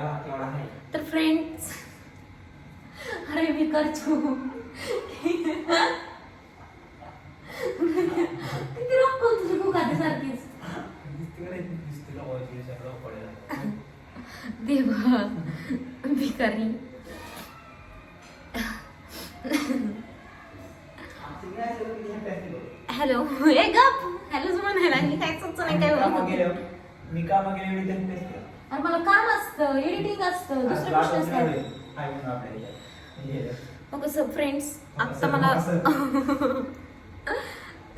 तर फ्रेंड्स अरे मी करचू किती रॉक तुझी आधी सारखीच. देवा भिकारी. हॅलो हे गप. हॅलो म्हणायला लागली. काय सुचत नाही काय मी कामा गेले अरे मला काम असतं एडिटिंग असतं वाटून गोष्ट नाही असतात. मग कसं फ्रेंड्स आता मला.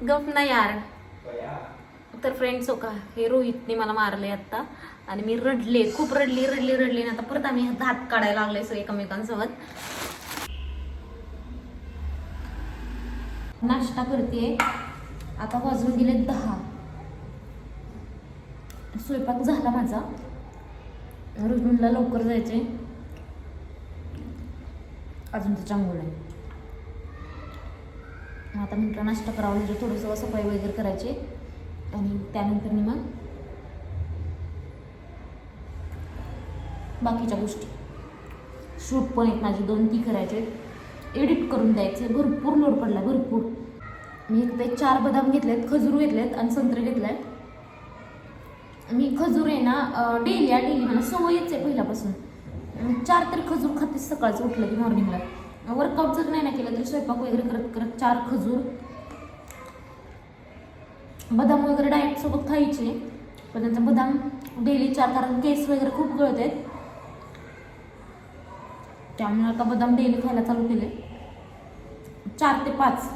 गप नाही यार. तर फ्रेंड्स हो का हे रोहितने मला मारले आता आणि मी रडले खूप रडली रडली रडली. आणि आता परत आम्ही हात काढायला लागले सो एकमेकांसोबत. नाश्ता करते आता वाजून गेले दहा. स्वयंपाक झाला माझा. रुजूनला लवकर जायचे अजून त्याच्या चांगलं आहे. मग आता म्हटलं नाश्ता करावा म्हणजे थोडंसं सफाई वगैरे करायची. आणि त्यानंतर मग बाकीच्या गोष्टी. शूट पण आहेत माझे दोन ती करायचे एडिट करून द्यायचे भरपूर लोड पडला भरपूर. मी ते चार बदाम घेतलेत खजूर घेतलेत आणि संत्रे घेतलेत. मी खजूर आहे ना डेली या डेली मला सवयच आहे पहिल्यापासून. चार तरी खजूर खाते सकाळचं उठलं की मॉर्निंगला वर्कआउट जर नाही ना केलं तरी स्वयंपाक वगैरे करत करत चार खजूर. बदाम वगैरे डाएटसोबत खायचे पण त्यांचा बदाम डेली चार कारण केस वगैरे खूप गळत. आहेत त्यामुळे आता बदाम डेली खायला चालू केले चार ते पाच.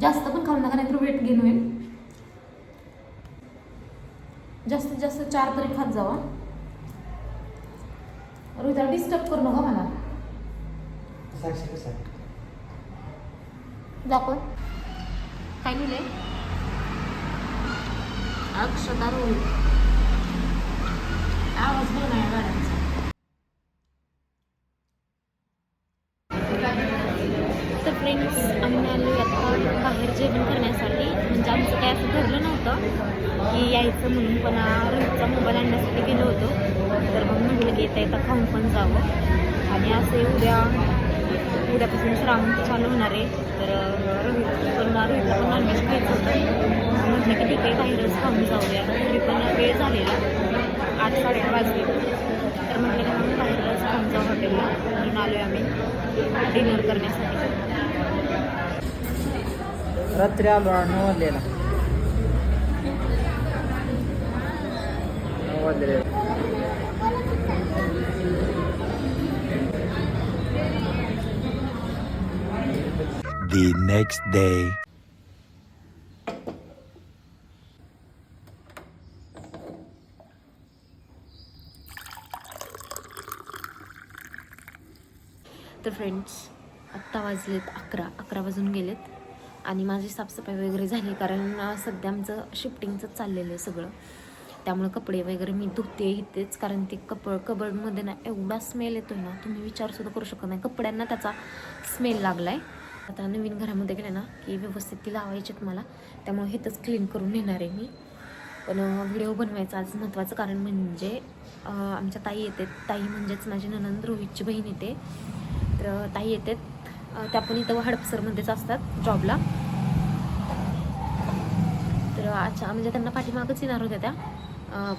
जास्त पण खाऊ नका नाहीतर वेट गेन होईल. जास्तीत जास्त चार तरी खात जावा. रोहिता डिस्टर्ब करू नका मला. दाखव. काय लिहिले अक्षता रोहित आवाज बघ नाही गाड्यांचा. तर फ्रेंड्स आम्ही आलो आता बाहेर जेवण करण्यासाठी. आमचं काय असं ठरलं नव्हतं की यायचं म्हणून पण रोहितचा मोबाईल आणण्यासाठी गेलो होतो. तर मग म्हटलं की येता येता खाऊन पण जावं. आणि असे उद्या उद्यापासून श्रावण चालू होणार आहे. तर रोहित पण रोहितला पण नॉनव्हेज खायचं होतं. म्हटलं की ठीक आहे बाहेरच खाऊन जाऊया. तरी पण वेळ झालेला. आठ साडेआठ वाजले. तर म्हटलं की मग बाहेरच खाऊन जाऊ हॉटेलला. म्हणून आलो आहे आम्ही. डिनर करण्यासाठी. रात्री आलो नऊ वाजलेला. नऊ वाजलेले. The next day. तर फ्रेंड्स आत्ता वाजलेत अकरा. अकरा वाजून गेलेत. आणि माझी साफसफाई वगैरे झाली कारण सध्या आमचं शिफ्टिंगचं चाललेलं आहे सगळं. त्यामुळे कपडे वगैरे मी धुते इथेच कारण ते कप कबडमध्ये ना एवढा स्मेल येतो ना तुम्ही विचारसुद्धा करू शकत नाही. कपड्यांना त्याचा स्मेल लागला आहे आता नवीन घरामध्ये गेले ना की व्यवस्थित ती लावायचीत मला. त्यामुळे हेच क्लीन करून नेणार आहे मी. पण व्हिडिओ बनवायचा आज महत्त्वाचं कारण म्हणजे आमच्या ताई येते ताई म्हणजेच माझी ननंद रोहितची बहीण येते. तर ताई येतात. त्या पण इथं हडपसरमध्येच असतात जॉबला तर अच्छा म्हणजे त्यांना पाठीमागच येणार होत्या त्या.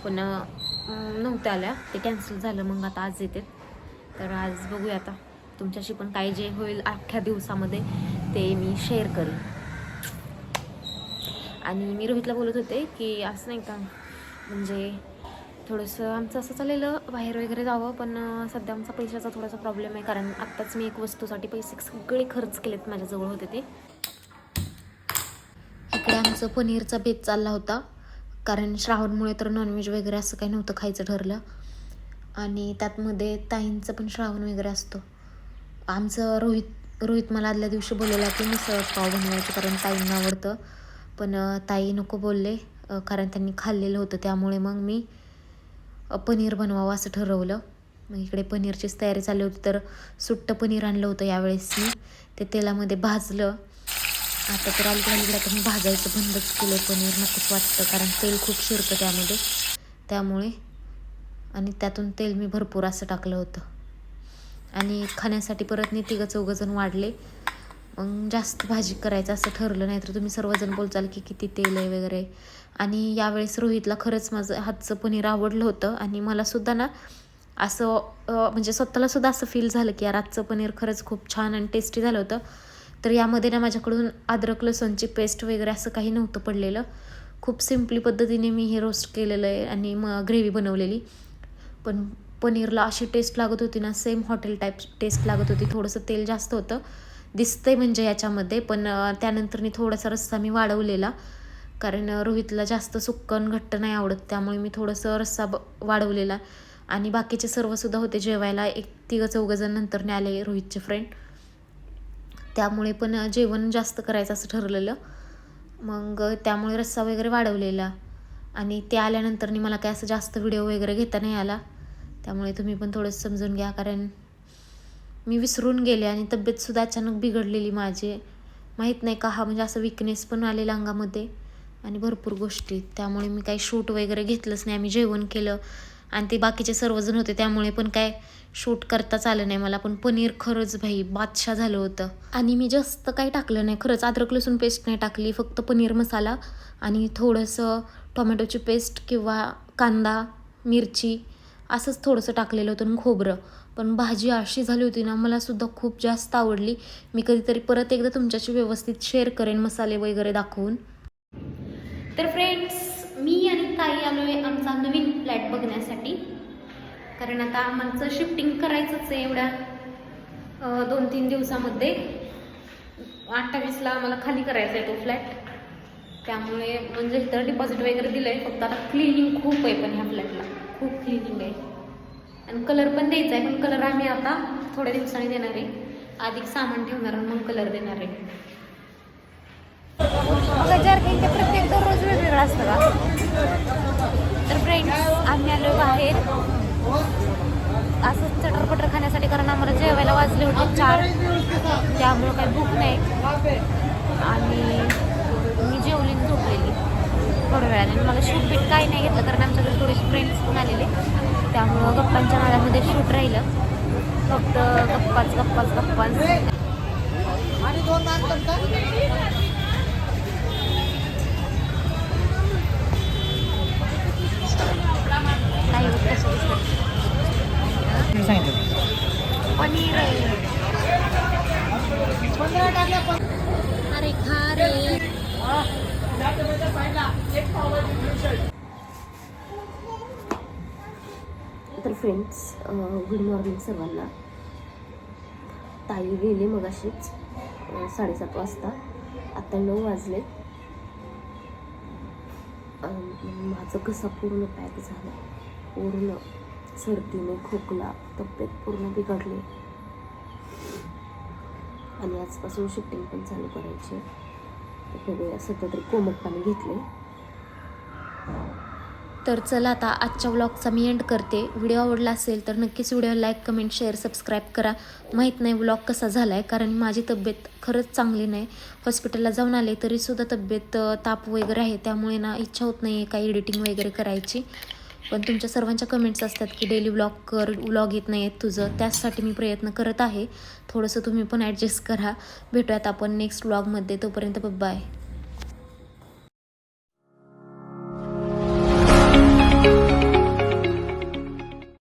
पण नव्हत्या आल्या. ते कॅन्सल झालं मग आता आज येते तर आज बघूया आता. तुमच्याशी पण काय जे होईल अख्ख्या दिवसामध्ये ते मी शेअर करेन. आणि मी रोहितला बोलत होते की असं नाही का म्हणजे थोडंसं आमचं असं चाललेलं बाहेर वगैरे जावं पण सध्या आमचा पैशाचा थोडासा प्रॉब्लेम आहे. कारण आत्ताच मी एक वस्तूसाठी पैसे सगळे खर्च केलेत माझ्याजवळ होते ते. इकडे आमचं पनीरचा बेत चालला होता. कारण श्रावणमुळे तर नॉनव्हेज वगैरे असं काही नव्हतं खायचं ठरलं. आणि त्यातमध्ये ताईंचं पण श्रावण वगैरे असतं. आमचं रोहित रोहित मला आदल्या दिवशी बोललेला की मिसळ पाव बनवायचं कारण ताईंना आवडतं. पण ताई नको बोलले कारण त्यांनी खाल्लेलं होतं. त्यामुळे मग मी पनीर बनवावं असं ठरवलं. मग इकडे पनीरचीच तयारी चालली होती तर सुट्टं पनीर आणलं होतं यावेळेस मी ते तेलामध्ये भाजलं. आता तर अलीकडे म्हणजे आता मी भाजायचं बंदच केलं पनीर नकोच वाटतं कारण तेल खूप शिरतं त्यामध्ये. त्यामुळे आणि त्यातून तेल मी भरपूर असं टाकलं होतं. आणि खाण्यासाठी परत मी तिघं चौघंजण वाढले. मग जास्त भाजी करायचं असं ठरलं नाही तर तुम्ही सर्वजण बोलचाल की किती तेल आहे वगैरे. आणि यावेळेस रोहितला खरंच माझं हातचं पनीर आवडलं होतं आणि मला सुद्धा ना असं म्हणजे स्वतःला सुद्धा असं फील झालं की यार आजचं पनीर खरंच खूप छान आणि टेस्टी झालं होतं. तर यामध्ये ना माझ्याकडून अद्रक लसूणची पेस्ट वगैरे असं काही नव्हतं पडलेलं. खूप सिम्पली पद्धतीने मी हे रोस्ट केलेलं आहे आणि मग ग्रेव्ही बनवलेली. पण पनीरला अशी टेस्ट लागत होती ना सेम हॉटेल टाईप टेस्ट लागत होती. थोडंसं तेल जास्त होतं. दिसतंय म्हणजे याच्यामध्ये पण त्यानंतर मी थोडासा रस्सा मी वाढवलेला. कारण रोहितला जास्त सुक्कन घट्ट नाही आवडत त्यामुळे मी थोडंसं रस्सा ब वाढवलेला. आणि बाकीचे सर्वसुद्धा होते जेवायला. एक तिघं चौघंजण नंतर आले रोहितचे फ्रेंड त्यामुळे पण जेवण जास्त करायचं असं ठरलेलं. मग त्यामुळे रस्सा वगैरे वाढवलेला. आणि ते आल्यानंतर मला काय असं जास्त व्हिडिओ वगैरे घेता नाही आला. त्यामुळे तुम्ही पण थोडंसं समजून घ्या. कारण मी विसरून गेले आणि तब्येतसुद्धा अचानक बिघडलेली माझी. माहीत नाही का हा म्हणजे असं विकनेस पण आलेला अंगामध्ये. आणि भरपूर गोष्टी. त्यामुळे मी काही शूट वगैरे घेतलंच नाही. आम्ही जेवण केलं. आणि ते बाकीचे सर्वजण होते. त्यामुळे पण काय शूट करताच आलं नाही मला. पण पनीर खरंच भाई बादशाह झालं होतं. आणि मी जास्त काही टाकलं नाही. खरंच अद्रक लसूण पेस्ट नाही टाकली. फक्त पनीर मसाला आणि थोडंसं टोमॅटोची पेस्ट किंवा कांदा मिरची असंच थोडंसं टाकलेलं होतं खोबरं. पण भाजी अशी झाली होती ना मला सुद्धा खूप जास्त आवडली. मी कधीतरी परत एकदा तुमच्याशी व्यवस्थित शेअर करेन मसाले वगैरे दाखवून. तर फ्रेंड्स मी आणि ताई आलो आहे आमचा नवीन फ्लॅट बघण्यासाठी. कारण आता आमचं शिफ्टिंग करायचंच आहे एवढ्या दोन तीन दिवसामध्ये. अठ्ठावीसला आम्हाला खाली करायचा आहे तो फ्लॅट त्यामुळे म्हणजे इतर डिपॉझिट वगैरे दिलं आहे फक्त आता क्लिनिंग खूप आहे पण ह्या फ्लॅटला खूप क्लिनिंग आहे. आणि कलर पण द्यायचा आहे पण कलर आम्ही आता थोड्या दिवसांनी देणार आहे. अधिक सामान ठेवणार आणि मग कलर देणार आहे. प्रत्येक दररोज वेगवेगळं असतं का? तर फ्रेंड्स आम्ही आलो बाहेर. असंच चटरपटर खाण्यासाठी कारण आम्हाला जेवायला वाजले होते चार. त्यामुळं काही भूक नाही. आणि मी जेवली झोपलेली. थोड्या वेळाने आणि मला शूट बीट काही नाही घेतलं कारण आमच्याकडे थोडेसे फ्रेंड्स पण आलेले. त्यामुळं गप्पांच्या नाळामध्ये शूट राहिलं. फक्त गप्पाच गप्पाच गप्पाच. आणि दोन तर फ्रेंड्स गुड मॉर्निंग सर्वांना. ताई गेली मग अशीच साडेसात वाजता. आता नऊ वाजले. माझं घसा पूर्ण पॅक झाला. पूर्ण सर्दीने खोकला तब्येत पूर्ण बिघडली. आणि आजपासून शिफ्टिंग पण चालू करायची आहे. बघूया सध्या तरी कोमट पाणी घेतले. तर चला आता आजच्या व्लॉगचा मी एंड करते. व्हिडिओ आवडला असेल तर नक्कीच video like comment share subscribe करा. माहीत नाही व्लॉग कसा झाला आहे कारण माझी तब्येत खरंच चांगली नाही. हॉस्पिटलला जाऊन आले तरीसुद्धा तब्येत ताप वगैरे आहे. त्यामुळे ना इच्छा होत नाही आहे काही एडिटिंग वगैरे करायची. पण तुमच्या सर्वांच्या कमेंट्स असतात की डेली व्लॉग कर व्लॉग येत नाही आहेत तुझं. त्याचसाठी मी प्रयत्न करत आहे. थोडंसं तुम्ही पण ॲडजस्ट करा. भेटूयात आपण नेक्स्ट व्लॉगमध्ये तोपर्यंत बाय